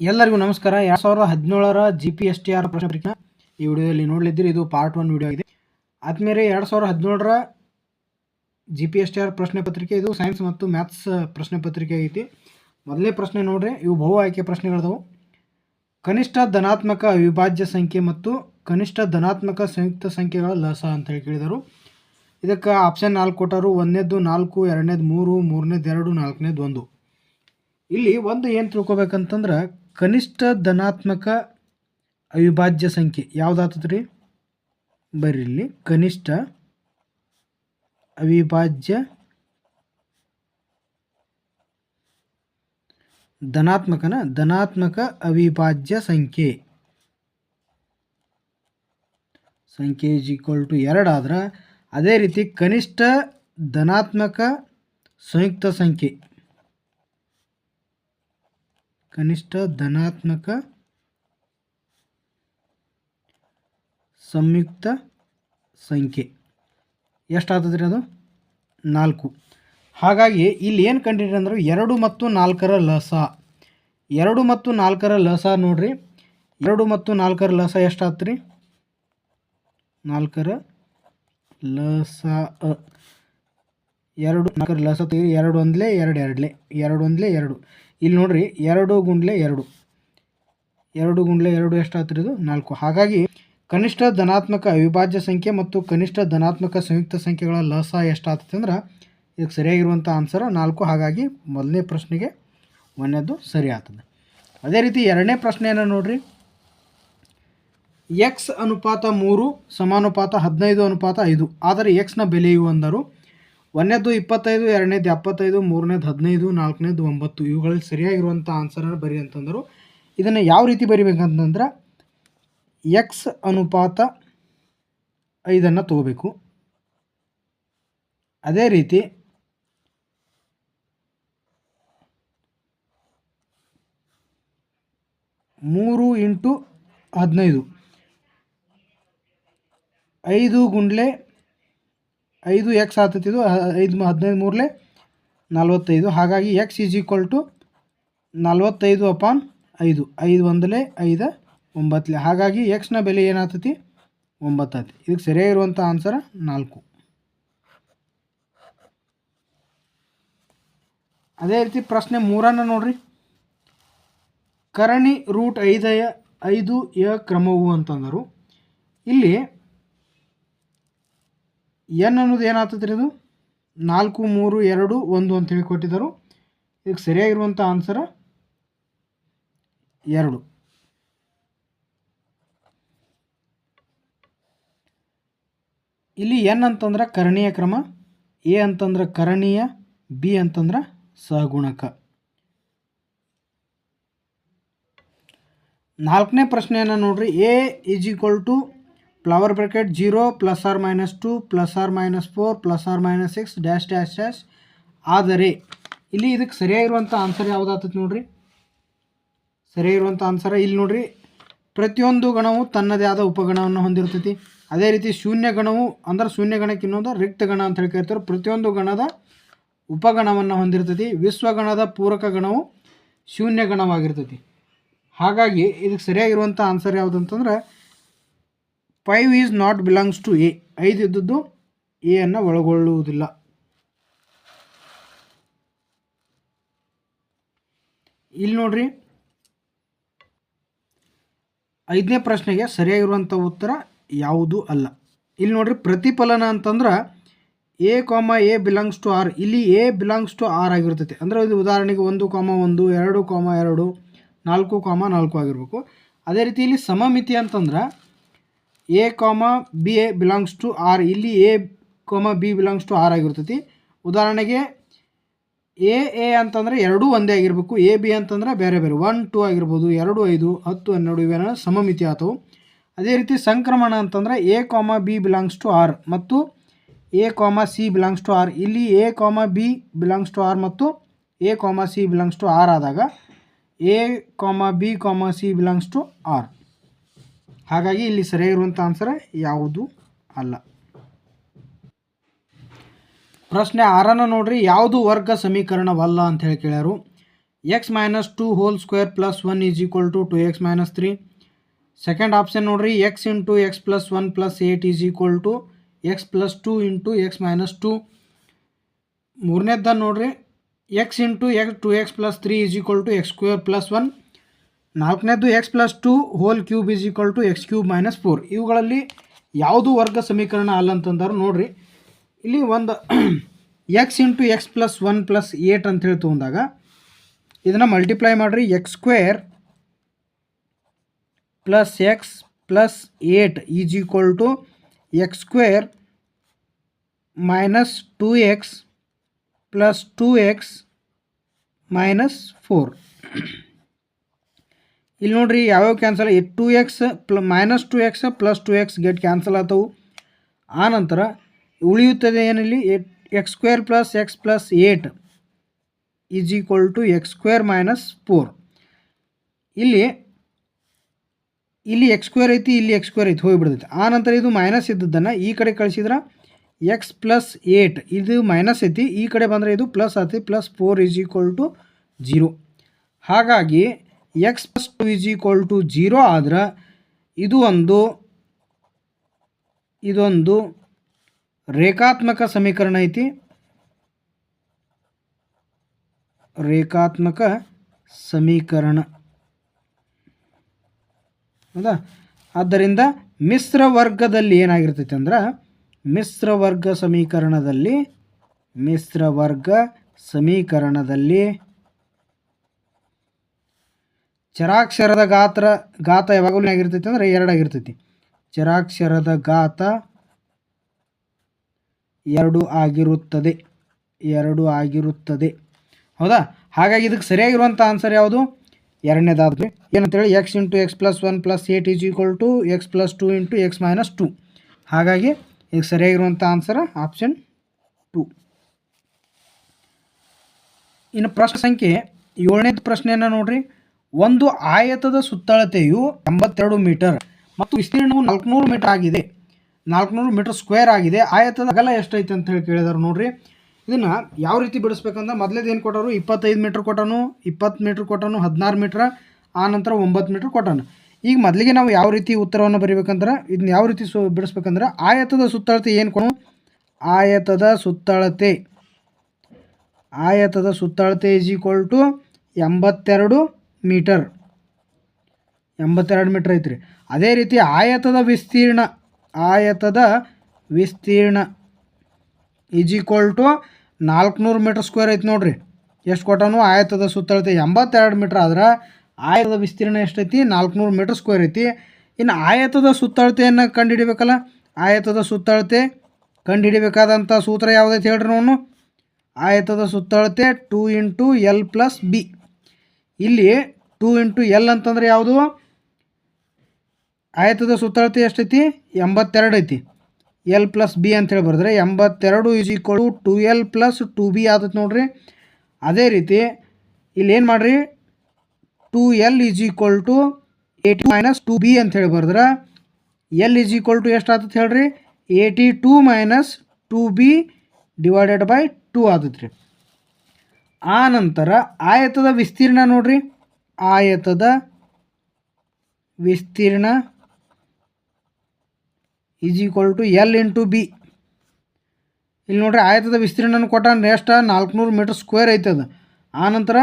ಎಲ್ಲರಿಗೂ ನಮಸ್ಕಾರ. ಎರಡು ಸಾವಿರದ ಹದಿನೇಳರ G P S T R ಪ್ರಶ್ನೆ ಪತ್ರಿಕೆ ಈ ವಿಡಿಯೋದಲ್ಲಿ ನೋಡಲಿದ್ದೀರಿ, ಇದು ಪಾರ್ಟ್ ಒನ್ ವಿಡಿಯೋ ಆಗಿದೆ. ಆದಮೇಲೆ ಎರಡು ಸಾವಿರದ ಹದಿನೇಳರ G P S T R ಪ್ರಶ್ನೆ ಪತ್ರಿಕೆ, ಇದು ಸೈನ್ಸ್ ಮತ್ತು ಮ್ಯಾಥ್ಸ್ ಪ್ರಶ್ನೆ ಪತ್ರಿಕೆ ಐತಿ. ಮೊದಲನೇ ಪ್ರಶ್ನೆ ನೋಡ್ರಿ, ಇವು ಬಹು ಆಯ್ಕೆ ಪ್ರಶ್ನೆಗಳದವು. ಕನಿಷ್ಠ ಧನಾತ್ಮಕ ಅವಿಭಾಜ್ಯ ಸಂಖ್ಯೆ ಮತ್ತು ಕನಿಷ್ಠ ಧನಾತ್ಮಕ ಸಂಯುಕ್ತ ಸಂಖ್ಯೆಗಳ ಲಸ ಅಂತ ಹೇಳಿ ಕೇಳಿದರು. ಇದಕ್ಕೆ ಆಪ್ಷನ್ ನಾಲ್ಕು ಕೊಟ್ಟರು. ಒಂದನೇದು ನಾಲ್ಕು, ಎರಡನೇದು ಮೂರು, ಮೂರನೇದು ಎರಡು, ನಾಲ್ಕನೇದು ಒಂದು. ಇಲ್ಲಿ ಒಂದು ಏನು ತಿಳ್ಕೊಬೇಕಂತಂದ್ರೆ ಕನಿಷ್ಠ ಧನಾತ್ಮಕ ಅವಿಭಾಜ್ಯ ಸಂಖ್ಯೆ ಯಾವುದಾಗ್ತದೆ ರೀ ಬರ್ರಿ ಇಲ್ಲಿ. ಕನಿಷ್ಠ ಅವಿಭಾಜ್ಯ ಧನಾತ್ಮಕನ ಧನಾತ್ಮಕ ಅವಿಭಾಜ್ಯ ಸಂಖ್ಯೆ. ಸಂಖ್ಯೆ ಇಸ್ ಈಕ್ವಲ್ ಟು ಎರಡು ಆದ್ರೆ ಅದೇ ರೀತಿ ಕನಿಷ್ಠ ಧನಾತ್ಮಕ ಸಂಯುಕ್ತ ಸಂಖ್ಯೆ. ಕನಿಷ್ಠ ಧನಾತ್ಮಕ ಸಂಯುಕ್ತ ಸಂಖ್ಯೆ. ಎಷ್ಟಾಗ್ತದೆ ರೀ ಅದು? ನಾಲ್ಕು. ಹಾಗಾಗಿ ಇಲ್ಲಿ ಏನು ಕಂಡಿರಿ ಅಂದ್ರೆ ಎರಡು ಮತ್ತು ನಾಲ್ಕರ ಲಸ. ಎರಡು ಮತ್ತು ನಾಲ್ಕರ ಲಸ ನೋಡ್ರಿ. ಎರಡು ಮತ್ತು ನಾಲ್ಕರ ಲಸ ಎಷ್ಟಾಗ್ತು ರೀ ನಾಲ್ಕರ ಲಸ. ಎರಡು ನಾಲ್ಕರ ಲಸ ತೆಗೆ ಎರಡು ಒಂದಲೇ ಎರಡು ಎರಡಲೇ. ಎರಡು ಒಂದಲೇ ಎರಡು. ಇಲ್ಲಿ ನೋಡ್ರಿ ಎರಡು ಗುಂಡ್ಲೆ ಎರಡು. ಎರಡು ಗುಂಡ್ಲೆ ಎರಡು ಎಷ್ಟಾಗ್ತದೆ ಇದು? ನಾಲ್ಕು. ಹಾಗಾಗಿ ಕನಿಷ್ಠ ಧನಾತ್ಮಕ ಅವಿಭಾಜ್ಯ ಸಂಖ್ಯೆ ಮತ್ತು ಕನಿಷ್ಠ ಧನಾತ್ಮಕ ಸಂಯುಕ್ತ ಸಂಖ್ಯೆಗಳ ಲಸ ಎಷ್ಟಾಗ್ತದೆ ಅಂದ್ರೆ ಇದಕ್ಕೆ ಸರಿಯಾಗಿರುವಂಥ ಆನ್ಸರ್ ನಾಲ್ಕು. ಹಾಗಾಗಿ ಮೊದಲನೇ ಪ್ರಶ್ನೆಗೆ ಒಂದನೇದು ಸರಿ ಆಗ್ತದೆ ಅದೇ ರೀತಿ ಎರಡನೇ ಪ್ರಶ್ನೆಯನ್ನು ನೋಡ್ರಿ. ಎಕ್ಸ್ ಅನುಪಾತ ಮೂರು ಸಮಾನುಪಾತ ಹದಿನೈದು ಅನುಪಾತ ಐದು. ಆದರೆ ಎಕ್ಸ್ನ ಬೆಲೆಯು ಅಂದರು ಒಂದನೇದು ಇಪ್ಪತ್ತೈದು, ಎರಡನೇದು ಎಪ್ಪತ್ತೈದು, ಮೂರನೇದು ಹದಿನೈದು, ನಾಲ್ಕನೇದು ಒಂಬತ್ತು ಇವುಗಳಲ್ಲಿ ಸರಿಯಾಗಿರುವಂಥ ಆನ್ಸರನ್ನು ಬರೀ ಅಂತಂದರು. ಇದನ್ನು ಯಾವ ರೀತಿ ಬರಿಬೇಕಂತಂದ್ರೆ ಎಕ್ಸ್ ಅನುಪಾತ ಐದನ್ನು ತಗೋಬೇಕು. ಅದೇ ರೀತಿ ಮೂರು ಇಂಟು ಹದಿನೈದು, ಐದು ಗುಂಡ್ಲೆ ಐದು ಎಕ್ಸ್ ಆತತಿದು ಐದು ಹದಿನೈದು ಮೂರಲೆ ನಲ್ವತ್ತೈದು. ಹಾಗಾಗಿ ಎಕ್ಸ್ ಈಸ್ ಈಕ್ವಲ್ ಟು ನಲ್ವತ್ತೈದು ಅಪಾನ್ ಐದು. ಐದು ಒಂದಲೆ ಐದು ಒಂಬತ್ತಲೆ ಹಾಗಾಗಿ ಎಕ್ಸ್ನ ಬೆಲೆ ಏನಾಗ್ತತಿ? ಒಂಬತ್ತಾಗ್ತಿ ಇದಕ್ಕೆ ಸರಿಯಾಗಿರುವಂಥ ಆನ್ಸರ್ ನಾಲ್ಕು. ಅದೇ ರೀತಿ ಪ್ರಶ್ನೆ ಮೂರನ್ನು ನೋಡ್ರಿ. ಕರಣಿ ರೂಟ್ ಐದಯ, ಐದು ಯ ಕ್ರಮವು ಅಂತಂದರು. ಇಲ್ಲಿ ಎನ್ ಅನ್ನೋದು ಏನಾಗ್ತದೆ ರೀ ಇದು ನಾಲ್ಕು, ಮೂರು, ಎರಡು, ಒಂದು ಅಂತೇಳಿ ಕೊಟ್ಟಿದ್ದರು. ಇದಕ್ಕೆ ಸರಿಯಾಗಿರುವಂಥ ಆನ್ಸರ್ ಎರಡು. ಇಲ್ಲಿ ಎನ್ ಅಂತಂದ್ರೆ ಕರಣೀಯ ಕ್ರಮ, ಎ ಅಂತಂದ್ರೆ ಕರಣೀಯ, ಬಿ ಅಂತಂದ್ರೆ ಸಹಗುಣಕ ನಾಲ್ಕನೇ ಪ್ರಶ್ನೆಯನ್ನು ನೋಡ್ರಿ. A is equal to flower bracket zero plus r minus two plus r minus four plus r minus six dash dash dash ಆದರೆ, ಇಲ್ಲಿ ಇದಕ್ಕೆ ಸರಿಯಾಗಿರುವಂಥ ಆನ್ಸರ್ ಯಾವುದಾಗ್ತದೆ ನೋಡ್ರಿ? ಸರಿಯಾಗಿರುವಂಥ ಆನ್ಸರ್ ಇಲ್ಲಿ ನೋಡ್ರಿ. ಪ್ರತಿಯೊಂದು ಗಣವು ತನ್ನದೇ ಆದ ಉಪಗಣವನ್ನು ಹೊಂದಿರ್ತೈತಿ. ಅದೇ ರೀತಿ ಶೂನ್ಯ ಗಣವು ಅಂದ್ರೆ ಶೂನ್ಯ ಗಣಕ್ಕೆ ಇನ್ನೊಂದು ರಿಕ್ತ ಗಣ ಅಂತ ಹೇಳಿ ಕರಿತಾರೆ. ಪ್ರತಿಯೊಂದು ಗಣದ ಉಪಗಣವನ್ನು ಹೊಂದಿರ್ತೈತಿ. ವಿಶ್ವಗಣದ ಪೂರಕ ಗಣವು ಶೂನ್ಯ ಗಣವಾಗಿರ್ತೈತಿ. ಹಾಗಾಗಿ ಇದಕ್ಕೆ ಸರಿಯಾಗಿರುವಂಥ ಆನ್ಸರ್ ಯಾವುದು ಅಂತಂದ್ರೆ five is not belongs to a ಐದು ಇದ್ದದ್ದು ಎ ಅನ್ನು ಒಳಗೊಳ್ಳುವುದಿಲ್ಲ. ಇಲ್ಲಿ ನೋಡ್ರಿ. ಐದನೇ ಪ್ರಶ್ನೆಗೆ ಸರಿಯಾಗಿರುವಂಥ ಉತ್ತರ ಯಾವುದು ಅಲ್ಲ. ಇಲ್ಲಿ ನೋಡ್ರಿ, ಪ್ರತಿಫಲನ ಅಂತಂದ್ರೆ A comma A belongs to R ಇಲ್ಲಿ ಎ ಬಿಲಾಂಗ್ಸ್ ಟು ಆರ್ ಆಗಿರ್ತೈತೆ. ಅಂದರೆ ಇದು ಉದಾಹರಣೆಗೆ ಒಂದು ಕಾಮ ಒಂದು, ಎರಡು ಕಾಮ ಎರಡು, ನಾಲ್ಕು ಕಾಮ ನಾಲ್ಕು ಆಗಿರಬೇಕು. ಅದೇ ರೀತಿ ಇಲ್ಲಿ ಸಮಮಿತಿ ಅಂತಂದ್ರೆ A comma B A belongs to R ಇಲ್ಲಿ A comma B belongs to R ಆಗಿರ್ತೈತಿ. ಉದಾಹರಣೆಗೆ ಎ ಎ ಅಂತಂದರೆ ಎರಡೂ ಒಂದೇ ಆಗಿರಬೇಕು. ಎ ಬಿ ಅಂತಂದರೆ ಬೇರೆ ಬೇರೆ. ಒನ್ ಟು ಆಗಿರ್ಬೋದು. ಎರಡು, ಐದು, ಹತ್ತು, ಹನ್ನೆರಡು ಇವೆಲ್ಲ ಸಮಮಿತಿ ಆತವು. ಅದೇ ರೀತಿ ಸಂಕ್ರಮಣ ಅಂತಂದರೆ A comma B belongs to R ಮತ್ತು A comma C belongs to R ಇಲ್ಲಿ A comma B belongs to R ಮತ್ತು A comma C belongs to R ಆದಾಗ A comma B comma C belongs to R ಹಾಗಾಗಿ ಇಲ್ಲಿ ಸರಿಯಾಗಿರುವಂಥ answer ಯಾವುದು ಅಲ್ಲ. ಪ್ರಶ್ನೆ ಆರನ್ನು ನೋಡ್ರಿ, ಯಾವುದು ವರ್ಗ ಸಮೀಕರಣವಲ್ಲ ಅಂತ ಹೇಳಿ ಕೇಳ್ಯಾರು. X minus two whole square plus one is equal to two x minus three second option ನೋಡ್ರಿ x into x plus one plus eight is equal to x plus two into x minus two ಮೂರನೇದ್ದ ನೋಡ್ರಿ x into x two x plus three is equal to x square plus one ನಾಲ್ಕನೇದು x plus two whole cube is equal to x cube minus four ಇವುಗಳಲ್ಲಿ ಯಾವುದು ವರ್ಗ ಸಮೀಕರಣ ಅಲ್ಲ ಅಂತಂದ್ರೆ ನೋಡ್ರಿ. ಇಲ್ಲಿ ಒಂದು x into x plus one plus eight ಅಂತ ಹೇಳಿ ತೊಗೊಂಡಾಗ ಇದನ್ನು ಮಲ್ಟಿಪ್ಲೈ ಮಾಡಿರಿ. X square plus x plus eight is equal to x square minus two x plus two x minus four ಇಲ್ಲಿ ನೋಡ್ರಿ ಯಾವ್ಯಾವ cancel two x plus minus two x plus two x get cancel ಆತವು. ಆನಂತರ ಉಳಿಯುತ್ತದೆ ಏನಿಲ್ಲಿ? X square plus x plus eight is equal to x square minus four ಇಲ್ಲಿ ಇಲ್ಲಿ X square ಐತಿ, ಇಲ್ಲಿ X square ಐತಿ, ಹೋಗಿಬಿಡ್ತೈತಿ. ಆ ನಂತರ ಇದು ಮೈನಸ್ ಇದ್ದದ್ದನ್ನು ಈ ಕಡೆ ಕಳಿಸಿದ್ರೆ ಎಕ್ಸ್ ಪ್ಲಸ್ ಏಟ್ ಇದು ಮೈನಸ್ ಐತಿ, ಈ ಕಡೆ ಬಂದರೆ ಇದು ಪ್ಲಸ್ ಆತಿ plus four is equal to zero ಹಾಗಾಗಿ x plus two is equal to zero ಆದ್ರೆ ಇದು ಒಂದು ಇದೊಂದು ರೇಖಾತ್ಮಕ ಸಮೀಕರಣ ಐತಿ. ರೇಖಾತ್ಮಕ ಸಮೀಕರಣ. ಹೌದಾ? ಆದ್ದರಿಂದ ಮಿಶ್ರ ವರ್ಗದಲ್ಲಿ ಏನಾಗಿರ್ತೈತೆ ಅಂದ್ರೆ ಮಿಶ್ರ ವರ್ಗ ಸಮೀಕರಣದಲ್ಲಿ, ಮಿಶ್ರ ವರ್ಗ ಸಮೀಕರಣದಲ್ಲಿ ಚರಾಕ್ಷರದ ಗಾತ್ರ ಗಾತ ಯಾವಾಗಲೂ ಆಗಿರ್ತೈತಿ ಅಂದರೆ ಎರಡಾಗಿರ್ತೈತಿ. ಚರಾಕ್ಷರದ ಗಾತ ಎರಡು ಆಗಿರುತ್ತದೆ ಎರಡು ಆಗಿರುತ್ತದೆ. ಹೌದಾ? ಹಾಗಾಗಿ ಇದಕ್ಕೆ ಸರಿಯಾಗಿರುವಂಥ ಆನ್ಸರ್ ಯಾವುದು? ಎರಡನೇದಾದ್ರೆ ಏನಂತೇಳಿ x into x plus one plus eight is equal to x plus two into x minus two ಹಾಗಾಗಿ ಈಗ ಸರಿಯಾಗಿರುವಂಥ ಆನ್ಸರ್ ಆಪ್ಷನ್ ಟು ಇನ್ನು ಪ್ರಶ್ನೆ ಸಂಖ್ಯೆ ಏಳನೇದು ಪ್ರಶ್ನೆಯನ್ನು ನೋಡ್ರಿ. ಒಂದು ಆಯತದ ಸುತ್ತಳತೆಯು ಎಂಬತ್ತೆರಡು ಮೀಟರ್ ಮತ್ತು ವಿಸ್ತೀರ್ಣವು ನಾಲ್ಕುನೂರು ಮೀಟರ್ ಆಗಿದೆ. ನಾಲ್ಕುನೂರು ಮೀಟರ್ ಸ್ಕ್ವೇರ್ ಆಗಿದೆ. ಆಯತದ ಅಗಲ ಎಷ್ಟೈತೆ ಅಂತ ಹೇಳಿ ಕೇಳಿದಾರೆ ನೋಡ್ರಿ. ಇದನ್ನು ಯಾವ ರೀತಿ ಬಿಡಿಸ್ಬೇಕಂದ್ರೆ ಮೊದಲೇದು ಏನು ಕೊಟ್ಟರು? ಇಪ್ಪತ್ತೈದು ಮೀಟ್ರ್ ಕೊಟ್ಟನು, ಇಪ್ಪತ್ತು ಮೀಟ್ರ್ ಕೊಟ್ಟನು, ಹದಿನಾರು ಮೀಟ್ರ್, ಆ ನಂತರ ಒಂಬತ್ತು ಮೀಟ್ರ್ ಕೊಟ್ಟನು. ಈಗ ಮೊದಲಿಗೆ ನಾವು ಯಾವ ರೀತಿ ಉತ್ತರವನ್ನು ಬರೀಬೇಕಂದ್ರೆ, ಇದನ್ನ ಯಾವ ರೀತಿ ಸು ಬಿಡಿಸ್ಬೇಕಂದ್ರೆ ಆಯತದ ಸುತ್ತಳತೆ ಏನು ಕೊಡು ಆಯತದ ಸುತ್ತಳತೆ. ಆಯತದ ಸುತ್ತಳತೆ ಈಸ್ ಈಕ್ವಲ್ ಟು ಎಂಬತ್ತೆರಡು ಮೀಟರ್. ಎಂಬತ್ತೆರಡು ಮೀಟ್ರ್ ಐತ್ರಿ. ಅದೇ ರೀತಿ ಆಯತದ ವಿಸ್ತೀರ್ಣ ಆಯತದ ವಿಸ್ತೀರ್ಣ ಈಸ್ ಈಕ್ವಲ್ ಟು ನಾಲ್ಕುನೂರು ಮೀಟ್ರ್ ಸ್ಕ್ವೇರ್ ಐತೆ ನೋಡ್ರಿ. ಎಷ್ಟು ಕೊಟ್ಟನು ಆಯತದ ಸುತ್ತಳತೆ ಎಂಬತ್ತೆರಡು ಮೀಟ್ರ್ ಆದ್ರೆ ಆಯತದ ವಿಸ್ತೀರ್ಣ ಎಷ್ಟೈತಿ ನಾಲ್ಕುನೂರು ಮೀಟ್ರ್ ಸ್ಕ್ವೇರ್ ಐತಿ. ಇನ್ನು ಆಯತದ ಸುತ್ತಳತೆಯನ್ನು ಕಂಡುಹಿಡಿಬೇಕಲ್ಲ ಆಯತದ ಸುತ್ತಳತೆ ಕಂಡುಹಿಡಿಬೇಕಾದಂಥ ಸೂತ್ರ ಯಾವುದೈತೆ ಹೇಳ್ರಿ ನೋನು ಆಯತದ ಸುತ್ತಳತೆ two into l plus b ಇಲ್ಲಿ ಟೂ ಇಂಟು ಎಲ್ ಅಂತಂದ್ರೆ ಯಾವುದು? ಆಯತದ ಸುತ್ತಳತೆ ಎಷ್ಟೈತಿ? ಎಂಬತ್ತೆರಡು ಐತಿ. ಎಲ್ ಪ್ಲಸ್ ಬಿ ಅಂತೇಳಿ ಬರೆದ್ರೆ ಎಂಬತ್ತೆರಡು is equal to l plus two b ಆದತ್ ನೋಡ್ರಿ. ಅದೇ ರೀತಿ ಇಲ್ಲಿ ಏನು ಮಾಡಿರಿ? Two l is equal to eighty minus two b ಅಂತೇಳಿ ಬರೆದ್ರೆ ಎಲ್ ಈಸ್ ಈಕ್ವಲ್ ಟು ಎಷ್ಟು ಆತತ್ ಹೇಳ್ರಿ? Eighty two minus two b divided by two ಆತತ್ ರೀ ಆ ನಂತರ ಆಯತದ ವಿಸ್ತೀರ್ಣ ನೋಡ್ರಿ. ಆಯತದ ವಿಸ್ತೀರ್ಣ is equal to l into b ಇಲ್ಲಿ ನೋಡ್ರಿ ಆಯತದ ವಿಸ್ತೀರ್ಣನ ಕೊಟ್ಟಾನ ಎಷ್ಟು ನಾಲ್ಕುನೂರು ಮೀಟ್ರ್ ಸ್ಕ್ವೇರ್ ಐತದ ಆನಂತರ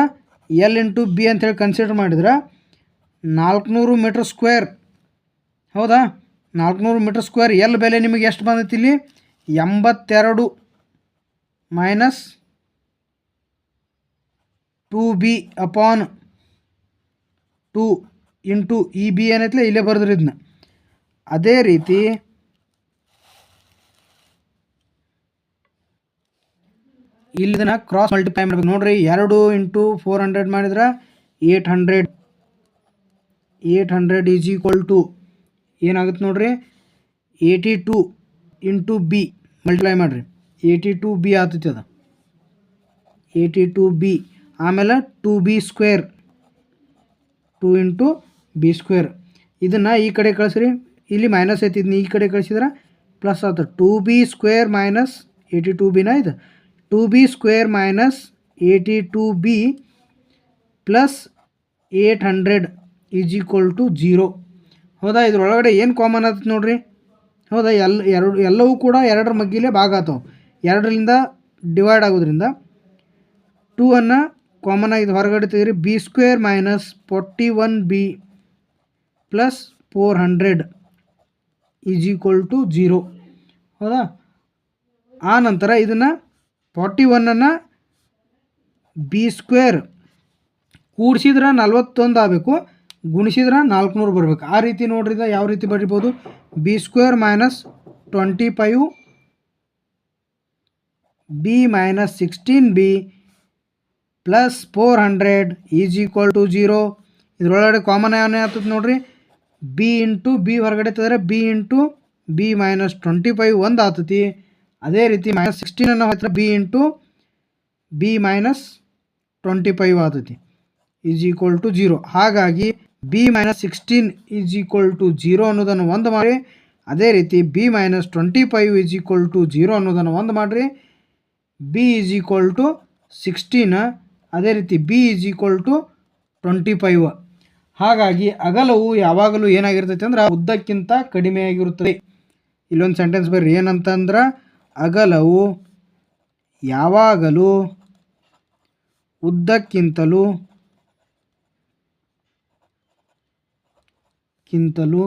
ಎಲ್ ಇಂಟು ಬಿ ಅಂತೇಳಿ ಕನ್ಸಿಡರ್ ಮಾಡಿದ್ರೆ ನಾಲ್ಕುನೂರು ಮೀಟ್ರ್ ಸ್ಕ್ವೇರ್ ಹೌದಾ? ನಾಲ್ಕುನೂರು ಮೀಟ್ರ್ ಸ್ಕ್ವೇರ್ ಎಲ್ ಬೆಲೆ ನಿಮಗೆ ಎಷ್ಟು ಬಂದೈತಿ ಇಲ್ಲಿ? ಎಂಬತ್ತೆರಡು minus two b upon two into E b ಏನೈತಿಲ್ಲ, ಇಲ್ಲೇ ಬರೆದ್ರಿ ಇದನ್ನ ಅದೇ ರೀತಿ ಇಲ್ಲಿ ಇದನ್ನು ಕ್ರಾಸ್ ಮಲ್ಟಿಪ್ಲೈ ಮಾಡ್ಬೇಕು. ನೋಡ್ರಿ, ಎರಡು ಇಂಟು ಫೋರ್ ಹಂಡ್ರೆಡ್ ಮಾಡಿದ್ರೆ eight hundred eight hundred is equal to ಏನಾಗುತ್ತೆ ನೋಡ್ರಿ? Eighty two into b multiply ಮಾಡಿರಿ. ಏಯ್ಟಿ ಟು ಬಿ ಆತೈತಿ ಅದು. ಏಯ್ಟಿ ಟು ಬಿ ಆಮೇಲೆ two b square two into b square ಇದನ್ನು ಈ ಕಡೆ ಕಳಿಸ್ರಿ. ಇಲ್ಲಿ ಮೈನಸ್ ಐತಿ. ಇದನ್ನ ಈ ಕಡೆ ಕಳಿಸಿದ್ರೆ ಪ್ಲಸ್ ಆತ. Two b square minus eighty two ಬಿನ ಇದು. Two b square minus eighty two b plus eight hundred is equal to zero ಹೌದಾ? ಇದ್ರೊಳಗಡೆ ಏನು ಕಾಮನ್ ಆಗ್ತದೆ ನೋಡಿರಿ? ಹೌದಾ? ಎಲ್ಲ ಎರಡು, ಎಲ್ಲವೂ ಕೂಡ ಎರಡರ ಮಗ್ಗಿಲೇ ಭಾಗ ಆತವೆ ಎರಡರಿಂದ ಡಿವೈಡ್ ಆಗೋದ್ರಿಂದ ಟೂ ಅನ್ನು ಕಾಮನ್ ಆಗಿ ಹೊರಗಡೆ ತೆಗೀರಿ b square minus forty one b plus four hundred is equal to zero ಹೌದಾ? ಆ ನಂತರ ಇದನ್ನು ಫಾರ್ಟಿ ಒನ್ನನ್ನು ಬಿ ಸ್ಕ್ವೇರ್ ಕೂಡಿಸಿದ್ರೆ ನಲ್ವತ್ತೊಂದು ಆಗಬೇಕು, ಗುಣಿಸಿದ್ರೆ ನಾಲ್ಕುನೂರು ಬರಬೇಕು. ಆ ರೀತಿ ನೋಡ್ರಿ ಯಾವ ರೀತಿ ಬರಿಬೋದು? B square minus twenty five b minus sixteen b plus four hundred is equal to zero ಇದ್ರೊಳಗಡೆ ಕಾಮನ್ ಏನೇ ಆಗ್ತದೆ ನೋಡಿರಿ? ಬಿ ಇಂಟು ಬಿ ಹೊರಗಡೆ ತೆಗೆದ್ರೆ b into b minus twenty five ಒಂದು ಆತತಿ ಅದೇ ರೀತಿ ಮೈನಸ್ ಸಿಕ್ಸ್ಟೀನನ್ನು ಹತ್ತಿರ b into b minus twenty five ಆಗ್ತತಿ. ಈಸ್ ಈಕ್ವಲ್ ಟು ಜೀರೋ ಹಾಗಾಗಿ b minus sixteen is equal to zero ಅನ್ನೋದನ್ನು ಒಂದು ಮಾಡಿರಿ. ಅದೇ ರೀತಿ b minus twenty five is equal to zero ಅನ್ನೋದನ್ನು ಒಂದು ಮಾಡಿರಿ. B is equal to sixteen ಅದೇ ರೀತಿ b is equal to twenty five ಹಾಗಾಗಿ ಅಗಲವು ಯಾವಾಗಲೂ ಏನಾಗಿರ್ತೈತೆ ಅಂದ್ರೆ ಉದ್ದಕ್ಕಿಂತ ಕಡಿಮೆಯಾಗಿರುತ್ತದೆ ಇಲ್ಲೊಂದು ಸೆಂಟೆನ್ಸ್ ಬರ್ರಿ. ಏನಂತಂದ್ರೆ ಅಗಲವು ಯಾವಾಗಲೂ ಉದ್ದಕ್ಕಿಂತಲೂ ಕಿಂತಲೂ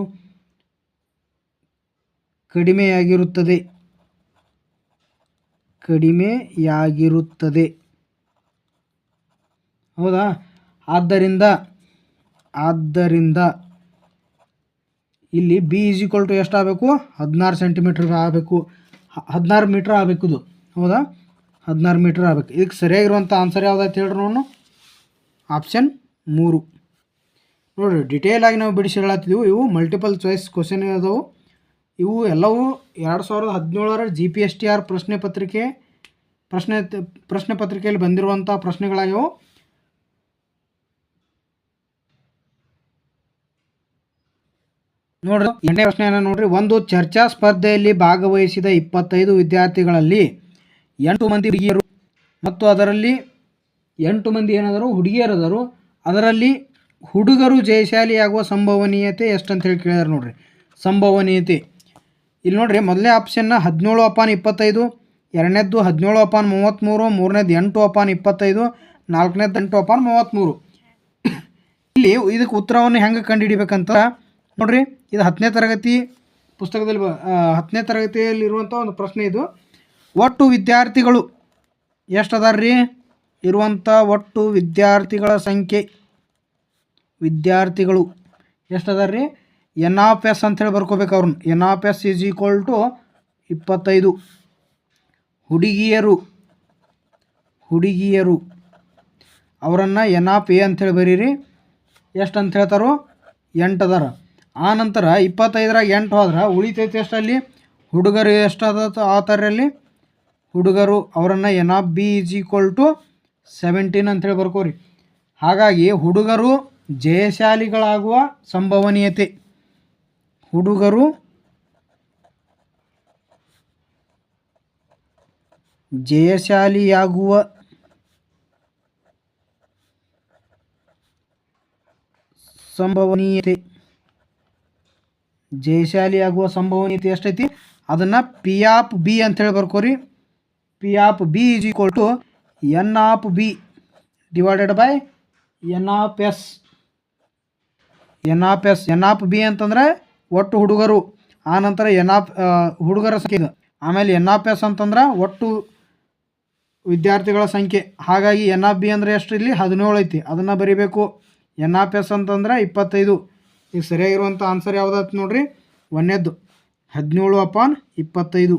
ಕಡಿಮೆಯಾಗಿರುತ್ತದೆ. ಕಡಿಮೆಯಾಗಿರುತ್ತದೆ. ಹೌದಾ? ಆದ್ದರಿಂದ ಆದ್ದರಿಂದ ಇಲ್ಲಿ ಬಿ ಈಸ್ ಈಕ್ವಲ್ ಟು ಎಷ್ಟು ಆಗಬೇಕು ಹದಿನಾರು ಸೆಂಟಿಮೀಟ್ರ್ ಆಗಬೇಕು. ಹದಿನಾರು ಮೀಟ್ರ್ ಆಗಬೇಕು ಇದು. ಹೌದಾ? ಹದಿನಾರು ಮೀಟ್ರ್ ಆಗಬೇಕು. ಇದಕ್ಕೆ ಸರಿಯಾಗಿರುವಂಥ ಆನ್ಸರ್ ಯಾವುದಾಯ್ತು ಹೇಳ್ರಿ ನೋಡು ಆಪ್ಷನ್ ಮೂರು. ನೋಡಿರಿ ಡಿಟೇಲ್ ಆಗಿ ನಾವು ಬಿಡಿಸಿ ಹೇಳತ್ತಿದ್ದೀವಿ ಇವು ಮಲ್ಟಿಪಲ್ ಚಾಯ್ಸ್ ಕ್ವಶನ್ ಇದಾವೆ. ಇವು ಎಲ್ಲವೂ ಎರಡು ಸಾವಿರದ ಹದಿನೇಳರ G P S T R ಪ್ರಶ್ನೆ ಪತ್ರಿಕೆ, ಪ್ರಶ್ನೆ ಪ್ರಶ್ನೆ ಪತ್ರಿಕೆಯಲ್ಲಿ ಬಂದಿರುವಂಥ ಪ್ರಶ್ನೆಗಳಾಗ್ಯವು. ನೋಡ್ರಿ ಎಂಟನೇ ಪ್ರಶ್ನೆಯನ್ನು ನೋಡ್ರಿ, ಒಂದು ಚರ್ಚಾ ಸ್ಪರ್ಧೆಯಲ್ಲಿ ಭಾಗವಹಿಸಿದ ಇಪ್ಪತ್ತೈದು ವಿದ್ಯಾರ್ಥಿಗಳಲ್ಲಿ ಎಂಟು ಮಂದಿ ಹುಡುಗಿಯರು ಮತ್ತು ಅದರಲ್ಲಿ ಎಂಟು ಮಂದಿ ಏನಾದರು ಹುಡುಗಿಯರದರು ಅದರಲ್ಲಿ ಹುಡುಗರು ಜಯಶಾಲಿಯಾಗುವ ಸಂಭವನೀಯತೆ ಎಷ್ಟು ಹೇಳಿ ಕೇಳಿದಾರೆ ನೋಡ್ರಿ. ಸಂಭವನೀಯತೆ. ಇಲ್ಲಿ ನೋಡ್ರಿ, ಮೊದಲನೇ ಆಪ್ಷನ್ನ ಹದಿನೇಳು ಅಪಾನ್ ಇಪ್ಪತ್ತೈದು, ಎರಡನೇದ್ದು ಹದಿನೇಳು ಅಪಾನ್ ಮೂವತ್ತ್ಮೂರು ಮೂರನೇದು ಎಂಟು ಅಪಾನ್ ಇಪ್ಪತ್ತೈದು ನಾಲ್ಕನೇದು ಎಂಟು ಅಪಾನ್ ಮೂವತ್ತ್ಮೂರು ಇಲ್ಲಿ ಇದಕ್ಕೆ ಉತ್ತರವನ್ನು ಹೆಂಗೆ ಕಂಡುಹಿಡಿಬೇಕಂತ ನೋಡ್ರಿ ಇದು ಹತ್ತನೇ ತರಗತಿ ಪುಸ್ತಕದಲ್ಲಿ ಹತ್ತನೇ ತರಗತಿಯಲ್ಲಿರುವಂಥ ಒಂದು ಪ್ರಶ್ನೆ ಇದು. ಒಟ್ಟು ವಿದ್ಯಾರ್ಥಿಗಳು ಎಷ್ಟು ಅದಾರ ರೀ ಇರುವಂಥ ಒಟ್ಟು ವಿದ್ಯಾರ್ಥಿಗಳ ಸಂಖ್ಯೆ. ವಿದ್ಯಾರ್ಥಿಗಳು ಎಷ್ಟು ಅದಾರ ರೀ ಎನ್ ಆಫ್ ಎಸ್ ಅಂತೇಳಿ ಬರ್ಕೋಬೇಕು ಅವ್ರನ್ನ. N of S is equal to ಇಪ್ಪತ್ತೈದು. ಹುಡುಗಿಯರು ಹುಡುಗಿಯರು, ಅವರನ್ನು ಎನ್ ಆಫ್ ಎ ಅಂಥೇಳಿ ಬರೀರಿ. ಎಷ್ಟು ಅಂತ ಹೇಳ್ತಾರೋ? ಎಂಟು ಅದಾರ ಆ ನಂತರ ಇಪ್ಪತ್ತೈದರಾಗ ಎಂಟು ಹೋದ್ರೆ ಉಳಿತೈತೆ ಎಷ್ಟಲ್ಲಿ? ಹುಡುಗರು ಎಷ್ಟು ಆ ಥರಲ್ಲಿ ಹುಡುಗರು ಅವರನ್ನು n of B is equal to seventeen ಅಂಥೇಳಿ ಬರ್ಕೋರಿ. ಹಾಗಾಗಿ ಹುಡುಗರು ಜಯಶಾಲಿಗಳಾಗುವ ಸಂಭವನೀಯತೆ. ಹುಡುಗರು ಜಯಶಾಲಿಯಾಗುವ ಸಂಭವನೀಯತೆ. ಜಯಶಾಲಿಯಾಗುವ ಸಂಭವನೀಯತೆ ಎಷ್ಟೈತಿ? ಅದನ್ನು ಪಿ ಆಫ್ ಬಿ ಅಂತೇಳಿ ಬರ್ಕೋರಿ. P of B is equal to n of B divided by n of S n of S n of B ಅಂತಂದರೆ ಒಟ್ಟು ಹುಡುಗರು. ಆನಂತರ ನಂತರ ಎನ್ ಆಪ್ ಹುಡುಗರ ಸಂಖ್ಯೆ ಆಮೇಲೆ ಎನ್ ಆಫ್ ಎಸ್ ಅಂತಂದ್ರೆ ಒಟ್ಟು ವಿದ್ಯಾರ್ಥಿಗಳ ಸಂಖ್ಯೆ. ಹಾಗಾಗಿ ಎನ್ ಆಫ್ ಬಿ ಅಂದರೆ ಎಷ್ಟು ಇಲ್ಲಿ? ಹದಿನೇಳು ಐತಿ. ಅದನ್ನು ಬರಿಬೇಕು. ಎನ್ ಆಫ್ ಎಸ್ ಅಂತಂದ್ರೆ ಇಪ್ಪತ್ತೈದು. ಈಗ ಸರಿಯಾಗಿರುವಂಥ ಆನ್ಸರ್ ಯಾವುದಾಯ್ತು ನೋಡ್ರಿ? ಒಂದೇದ್ದು, ಹದಿನೇಳು ಅಪಾನ್ ಇಪ್ಪತ್ತೈದು.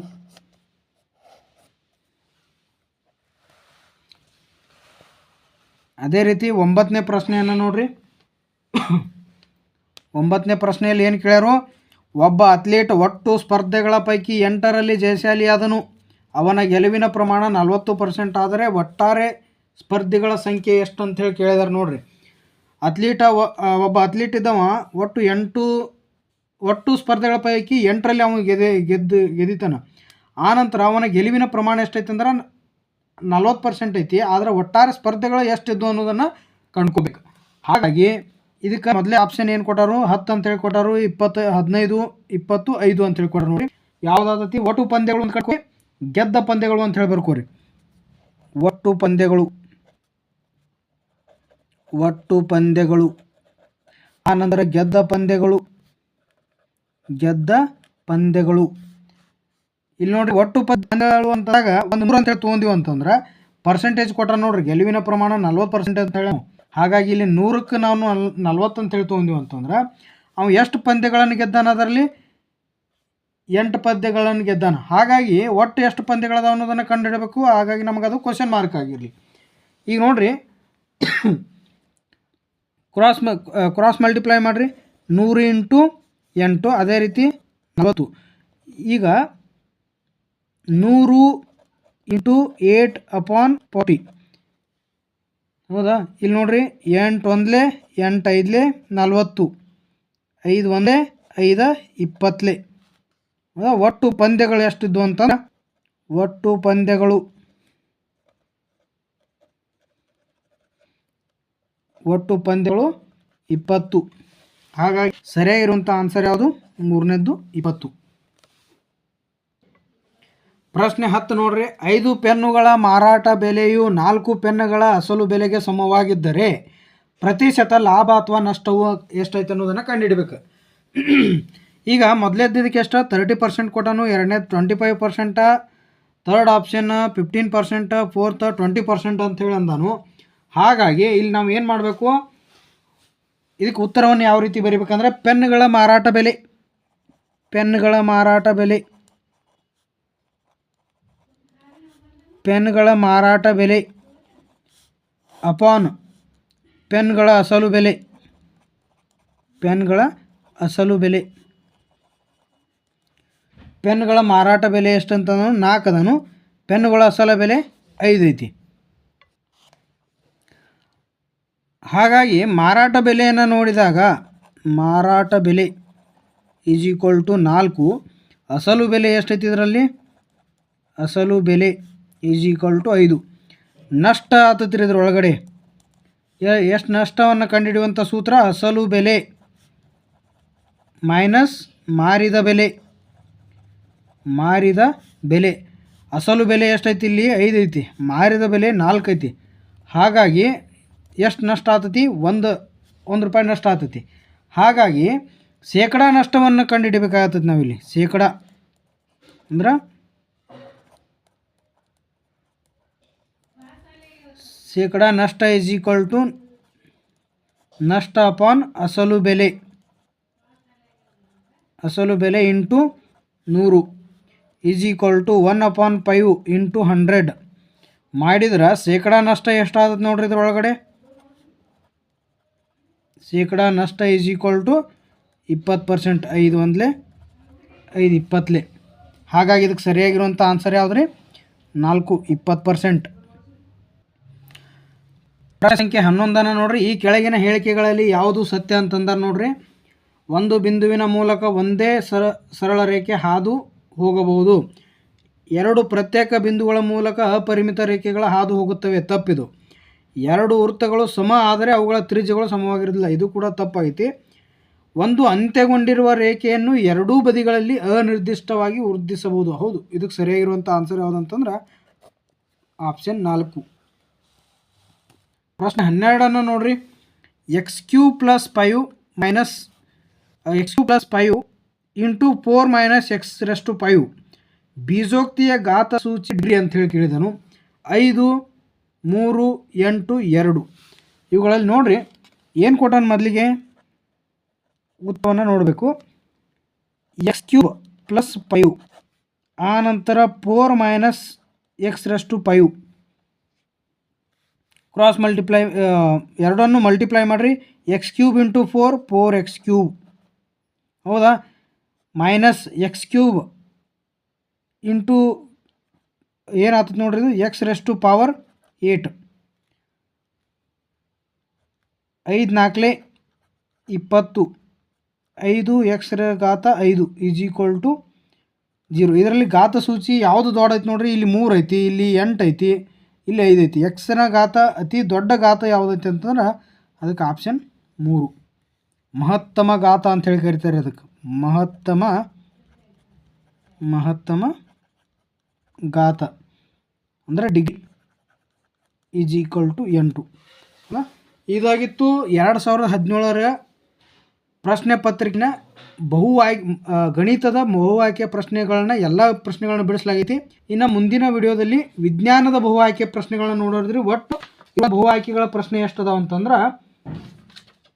ಅದೇ ರೀತಿ ಒಂಬತ್ತನೇ ಪ್ರಶ್ನೆಯನ್ನು ನೋಡ್ರಿ. ಒಂಬತ್ತನೇ ಪ್ರಶ್ನೆಯಲ್ಲಿ ಏನು ಕೇಳ್ಯಾರು? ಒಬ್ಬ ಅಥ್ಲೀಟ್ ಒಟ್ಟು ಸ್ಪರ್ಧೆಗಳ ಪೈಕಿ ಎಂಟರಲ್ಲಿ ಜಯಶಾಲಿಯಾದನು. ಅವನ ಗೆಲುವಿನ ಪ್ರಮಾಣ ನಲವತ್ತು ಪರ್ಸೆಂಟ್ ಆದರೆ ಒಟ್ಟಾರೆ ಸ್ಪರ್ಧಿಗಳ ಸಂಖ್ಯೆ ಎಷ್ಟು ಅಂತ ಹೇಳಿ ಕೇಳಿದಾರೆ ನೋಡ್ರಿ. ಅಥ್ಲೀಟ ಒಬ್ಬ ಅಥ್ಲೀಟ್ ಇದ್ದವ ಒಟ್ಟು ಎಂಟು, ಒಟ್ಟು ಸ್ಪರ್ಧೆಗಳ ಪೈಕಿ ಎಂಟರಲ್ಲಿ ಅವನು ಗೆದೆ, ಗೆದ್ದು ಗೆದ್ದಿತಾನ ಆನಂತರ ಅವನ ಗೆಲುವಿನ ಪ್ರಮಾಣ ಎಷ್ಟೈತೆ ಅಂದ್ರೆ ನಲ್ವತ್ತು ಪರ್ಸೆಂಟ್ ಐತಿ. ಆದರೆ ಒಟ್ಟಾರೆ ಸ್ಪರ್ಧೆಗಳು ಎಷ್ಟಿದ್ದು ಅನ್ನೋದನ್ನು ಕಂಡ್ಕೋಬೇಕು. ಹಾಗಾಗಿ ಇದಕ್ಕೆ ಮೊದಲೇ ಆಪ್ಷನ್ ಏನು ಕೊಟ್ಟರು? ಹತ್ತು ಅಂತೇಳಿ ಕೊಟ್ಟಾರು ಇಪ್ಪತ್ತು, ಹದಿನೈದು, ಇಪ್ಪತ್ತು, ಐದು ಅಂತೇಳಿ ಕೊಟ್ಟರು ನೋಡಿ. ಯಾವುದಾದತಿ? ಒಟ್ಟು ಪಂದ್ಯಗಳು ಅಂತ ಕಟ್ಕೊ, ಗೆದ್ದ ಪಂದ್ಯಗಳು ಅಂತ ಹೇಳಿ ಬರ್ಕೋರಿ ಒಟ್ಟು ಪಂದ್ಯಗಳು. ಒಟ್ಟು ಪಂದ್ಯಗಳು. ಆನಂತರ ಗೆದ್ದ ಪಂದ್ಯಗಳು. ಗೆದ್ದ ಪಂದ್ಯಗಳು. ಇಲ್ಲಿ ನೋಡ್ರಿ ಒಟ್ಟು ಪಂದ್ಯಗಳು ಅಂತಾಗ ಒಂದು ನೂರು ಅಂತೇಳಿ ತೊಗೊಂಡಿವಿ ಅಂತಂದ್ರೆ ಪರ್ಸೆಂಟೇಜ್ ಕೊಟ್ಟ ನೋಡ್ರಿ ಗೆಲುವಿನ ಪ್ರಮಾಣ ನಲ್ವತ್ತು ಪರ್ಸೆಂಟ್ ಅಂತ ಹೇಳಿ ಹಾಗಾಗಿ ಇಲ್ಲಿ ನೂರಕ್ಕೆ ನಾವು ನಲ್, ನಲ್ವತ್ತು ಅಂತೇಳಿ ತೊಗೊಂಡಿವಿ ಅಂತಂದ್ರೆ ಅವ ಎಷ್ಟು ಪಂದ್ಯಗಳನ್ನು ಗೆದ್ದಾನ ಅದರಲ್ಲಿ? ಎಂಟು ಪಂದ್ಯಗಳನ್ನು ಗೆದ್ದಾನ. ಹಾಗಾಗಿ ಒಟ್ಟು ಎಷ್ಟು ಪಂದ್ಯಗಳದಾವ ಅನ್ನೋದನ್ನು ಕಂಡುಹಿಡಬೇಕು. ಹಾಗಾಗಿ ನಮಗೆ ಅದು ಕ್ವಶನ್ ಮಾರ್ಕ್ ಆಗಿರಲಿ. ಈಗ ನೋಡ್ರಿ ಕ್ರಾಸ್ ಮ ಕ್ರಾಸ್ ಮಲ್ಟಿಪ್ಲೈ ಮಾಡಿರಿ. ನೂರು ಇಂಟು ಎಂಟು, ಅದೇ ರೀತಿ ನಲವತ್ತು. ಈಗ ನೂರು ಇಂಟು ಏಟ್ ಅಪಾನ್ ಫೋರ್ಟಿ. ಹೌದಾ? ಇಲ್ಲಿ ನೋಡಿರಿ, ಎಂಟು ಒಂದ್ಲೆ, ಎಂಟು ಐದ್ಲೆ, ನಲ್ವತ್ತು. ಐದು ಒಂದೇ ಐದ ಇಪ್ಪತ್ತಲೆ ಹೌದಾ? ಒಟ್ಟು ಪಂದ್ಯಗಳು ಎಷ್ಟಿದ್ವು ಅಂತಂದ್ರೆ, ಒಟ್ಟು ಪಂದ್ಯಗಳು ಒಟ್ಟು ಪಂದ್ಯಗಳು ಇಪ್ಪತ್ತು. ಹಾಗಾಗಿ ಸರಿಯಾಗಿರುವಂಥ ಆನ್ಸರ್ ಯಾವುದು? ಮೂರನೇದ್ದು ಇಪ್ಪತ್ತು. ಪ್ರಶ್ನೆ ಹತ್ತು ನೋಡ್ರಿ. ಐದು ಪೆನ್ನುಗಳ ಮಾರಾಟ ಬೆಲೆಯು ನಾಲ್ಕು ಪೆನ್ನುಗಳ ಅಸಲು ಬೆಲೆಗೆ ಸಮವಾಗಿದ್ದರೆ ಪ್ರತಿಶತ ಲಾಭ ಅಥವಾ ನಷ್ಟವು ಎಷ್ಟೈತೆ ಅನ್ನೋದನ್ನು ಕಂಡುಹಿಡಬೇಕು. ಈಗ ಮೊದಲೇದ್ದಕ್ಕೆ ಎಷ್ಟು? ತರ್ಟಿ ಪರ್ಸೆಂಟ್ ಕೊಟ್ಟನು, ಎರಡನೇ twenty five percent third option fifteen percent fourth twenty percent ಅಂತೇಳಿ ಅಂದಾನು. ಹಾಗಾಗಿ ಇಲ್ಲಿ ನಾವು ಏನು ಮಾಡಬೇಕು? ಇದಕ್ಕೆ ಉತ್ತರವನ್ನು ಯಾವ ರೀತಿ ಬರೀಬೇಕಂದ್ರೆ ಪೆನ್ಗಳ ಮಾರಾಟ ಬೆಲೆ. ಪೆನ್ಗಳ ಮಾರಾಟ ಬೆಲೆ. ಪೆನ್ಗಳ ಮಾರಾಟ ಬೆಲೆ. ಅಪಾನ್. ಪೆನ್ಗಳ ಅಸಲು ಬೆಲೆ. ಪೆನ್ಗಳ ಅಸಲು ಬೆಲೆ. ಪೆನ್ಗಳ ಮಾರಾಟ ಬೆಲೆ ಎಷ್ಟು ಅಂತ ನಾಲ್ಕು ಅದನು ಪೆನ್ಗಳ ಅಸಲ ಬೆಲೆ ಐದು ಐತಿ. ಹಾಗಾಗಿ ಮಾರಾಟ ಬೆಲೆಯನ್ನು ನೋಡಿದಾಗ ಮಾರಾಟ ಬೆಲೆ ಈಸ್ ಈಕ್ವಲ್ ಟು ನಾಲ್ಕು. ಅಸಲು ಬೆಲೆ ಎಷ್ಟೈತಿ ಇದರಲ್ಲಿ ಅಸಲು ಬೆಲೆ ಈಸ್ ಈಕ್ವಲ್ ಟು ಐದು. ನಷ್ಟ ಆತತ್ರಿ ಇದರೊಳಗಡೆ. ಎಷ್ಟು ನಷ್ಟವನ್ನು ಕಂಡುಹಿಡಿಯುವಂಥ ಸೂತ್ರ? ಅಸಲು ಬೆಲೆ ಮೈನಸ್ ಮಾರಿದ ಬೆಲೆ. ಮಾರಿದ ಬೆಲೆ. ಅಸಲು ಬೆಲೆ ಎಷ್ಟೈತಿ ಇಲ್ಲಿ? ಐದು ಐತಿ. ಮಾರಿದ ಬೆಲೆ ನಾಲ್ಕೈತಿ ಹಾಗಾಗಿ ಎಷ್ಟು ನಷ್ಟ ಆತತಿ? ಒಂದು ಒಂದು ರೂಪಾಯಿ ನಷ್ಟ ಆತತಿ. ಹಾಗಾಗಿ ಶೇಕಡಾ ನಷ್ಟವನ್ನು ಕಂಡುಹಿಡಬೇಕಾಗತ್ತದೆ ನಾವಿಲ್ಲಿ. ಶೇಕಡ ಅಂದ್ರೆ ಶೇಕಡ ನಷ್ಟ ಇಸ್ ಈಕ್ವಲ್ ಟು ನಷ್ಟ ಅಪಾನ್ ಅಸಲು ಬೆಲೆ. ಅಸಲು ಬೆಲೆ ಇಂಟು ನೂರು. Is equal to one upon five into hundred ಮಾಡಿದ್ರೆ ಶೇಕಡ ನಷ್ಟ ಎಷ್ಟಾಗತ್ತೆ ನೋಡ್ರಿ ಇದ್ರೊಳಗಡೆ? ಶೇಕಡ ನಷ್ಟ ಈಸ್ ಈಕ್ವಲ್ ಟು ಇಪ್ಪತ್ತು ಪರ್ಸೆಂಟ್ ಐದು ಒಂದ್ಲೆ, ಐದು ಇಪ್ಪತ್ತಲೆ. ಹಾಗಾಗಿ ಇದಕ್ಕೆ ಸರಿಯಾಗಿರುವಂಥ ಆನ್ಸರ್ ಯಾವುದು ರೀ ನಾಲ್ಕು, ಇಪ್ಪತ್ತು ಪರ್ಸೆಂಟ್ ಸಂಖ್ಯೆ ಹನ್ನೊಂದನ್ನು ನೋಡ್ರಿ. ಈ ಕೆಳಗಿನ ಹೇಳಿಕೆಗಳಲ್ಲಿ ಯಾವುದು ಸತ್ಯ ಅಂತಂದ್ರೆ ನೋಡ್ರಿ. ಒಂದು ಬಿಂದುವಿನ ಮೂಲಕ ಒಂದೇ ಸರ, ಸರಳ ರೇಖೆ ಹಾದು ಹೋಗಬಹುದು. ಎರಡು ಪ್ರತ್ಯೇಕ ಬಿಂದುಗಳ ಮೂಲಕ ಅಪರಿಮಿತ ರೇಖೆಗಳ ಹಾದು ಹೋಗುತ್ತವೆ. ತಪ್ಪಿದು. ಎರಡು ವೃತ್ತಗಳು ಸಮ ಆದರೆ ಅವುಗಳ ತ್ರಿಜ್ಯಗಳು ಸಮವಾಗಿರಲಿಲ್ಲ ಇದು ಕೂಡ ತಪ್ಪಾಗೈತಿ ಒಂದು ಅಂತ್ಯಗೊಂಡಿರುವ ರೇಖೆಯನ್ನು ಎರಡೂ ಬದಿಗಳಲ್ಲಿ ಅನಿರ್ದಿಷ್ಟವಾಗಿ ವೃದ್ಧಿಸಬಹುದು. ಹೌದು, ಇದಕ್ಕೆ ಸರಿಯಾಗಿರುವಂಥ ಆನ್ಸರ್ ಯಾವುದಂತಂದ್ರೆ ಆಪ್ಷನ್ ನಾಲ್ಕು. ಪ್ರಶ್ನೆ ಹನ್ನೆರಡನ್ನು ನೋಡ್ರಿ. X cube plus five minus x cube plus five into four minus x rest five ಬೀಜೋಕ್ತಿಯ ಗಾತ ಸೂಚಿ ಡ್ರಿ ಅಂತ ಹೇಳಿ ಕೇಳಿದನು. ಐದು ಮೂರು, ಎಂಟು, ಎರಡು. ಇವುಗಳಲ್ಲಿ ನೋಡ್ರಿ, ಏನು ಕೊಟ್ಟಾನ ಮೊದಲಿಗೆ? ಉತ್ತರವನ್ನು ನೋಡಬೇಕು. ಎಕ್ಸ್ ಕ್ಯೂಬ್ ಪ್ಲಸ್ ಫೈವ್ ಆನಂತರ ನಂತರ ಫೋರ್ ಮೈನಸ್ ಎಕ್ಸ್ ರಷ್ಟು ಫೈವ್ ಕ್ರಾಸ್ ಮಲ್ಟಿಪ್ಲೈ ಎರಡನ್ನು ಮಲ್ಟಿಪ್ಲೈ ಮಾಡಿರಿ. X cube into four four x cube ಹೌದಾ? ಮೈನಸ್ ಎಕ್ಸ್ ಕ್ಯೂಬ್ ಇಂಟು ಏನಾಗ್ತದೆ ನೋಡ್ರಿ ಇದು? X raise to power eight. ಐದು ನಾಲ್ಕಲೆ ಇಪ್ಪತ್ತು. ಐದು ಎಕ್ಸ್ ಘಾತ ಐದು ಈಸ್ ಈಕ್ವಲ್ ಟು ಜೀರೋ. ಇದರಲ್ಲಿ ಘಾತ ಸೂಚಿ ಯಾವುದು ದೊಡ್ಡ ಐತಿ ನೋಡ್ರಿ? ಇಲ್ಲಿ ಮೂರು ಐತಿ ಇಲ್ಲಿ ಎಂಟು ಐತಿ ಇಲ್ಲಿ ಐದು ಐತಿ ಎಕ್ಸ್ನ ಘಾತ ಅತಿ ದೊಡ್ಡ ಘಾತ ಯಾವುದೈತಿ ಅಂತಂದ್ರೆ ಅದಕ್ಕೆ ಆಪ್ಷನ್ ಮೂರು. ಮಹತ್ತಮ ಘಾತ ಅಂತ ಹೇಳಿ ಕರಿತಾರೆ ಅದಕ್ಕೆ. ಮಹತ್ತಮ ಮಹತ್ತಮ ಘಾತ. ಅಂದರೆ ಡಿಗ್ರಿ. ಈಸ್ ಈಕ್ವಲ್ ಟು ಎಂಟು ಇದಾಗಿತ್ತು ಎರಡು ಸಾವಿರದ ಹದಿನೇಳರ ಪ್ರಶ್ನೆ ಪತ್ರಿಕೆನ ಬಹು ಆಯ್ ಗಣಿತದ ಬಹು ಆಯ್ಕೆ ಪ್ರಶ್ನೆಗಳನ್ನ ಎಲ್ಲ ಪ್ರಶ್ನೆಗಳನ್ನ ಬಿಡಿಸಲಾಗೈತಿ. ಇನ್ನು ಮುಂದಿನ ವಿಡಿಯೋದಲ್ಲಿ ವಿಜ್ಞಾನದ ಬಹು ಆಯ್ಕೆ ಪ್ರಶ್ನೆಗಳನ್ನ ನೋಡೋದ್ರಿ. ಒಟ್ಟು ಬಹು ಆಯ್ಕೆಗಳ ಪ್ರಶ್ನೆ ಎಷ್ಟದಾವ ಅಂತಂದ್ರೆ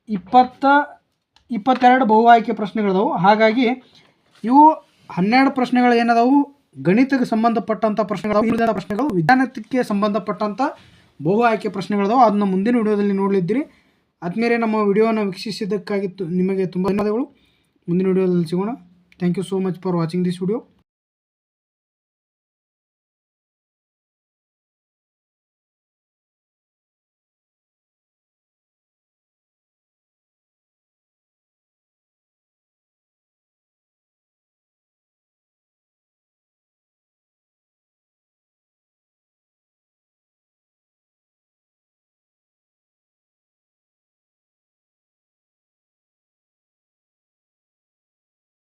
ಇಪ್ಪತ್ತ, ಇಪ್ಪತ್ತೆರಡು ಬಹು ಆಯ್ಕೆ ಪ್ರಶ್ನೆಗಳದಾವು. ಹಾಗಾಗಿ ಇವು ಹನ್ನೆರಡು ಪ್ರಶ್ನೆಗಳು ಏನದಾವು? ಗಣಿತಕ್ಕೆ ಸಂಬಂಧಪಟ್ಟಂಥ ಪ್ರಶ್ನೆಗಳು ಪ್ರಶ್ನೆಗಳು ವಿಜ್ಞಾನಕ್ಕೆ ಸಂಬಂಧಪಟ್ಟಂಥ ಬಹು ಆಯ್ಕೆ ಪ್ರಶ್ನೆಗಳಿದಾವೆ. ಅದನ್ನ ಮುಂದಿನ ವಿಡಿಯೋದಲ್ಲಿ ನೋಡಲಿದ್ದೀರಿ. ಆದ್ಮೇಲೆ ನಮ್ಮ ವಿಡಿಯೋನ ವೀಕ್ಷಿಸಿದ್ದಕ್ಕಾಗಿತ್ತು ನಿಮಗೆ ತುಂಬ ಧನ್ಯವಾದಗಳು. ಮುಂದಿನ ವಿಡಿಯೋದಲ್ಲಿ ಸಿಗೋಣ. Thank you so much for watching this video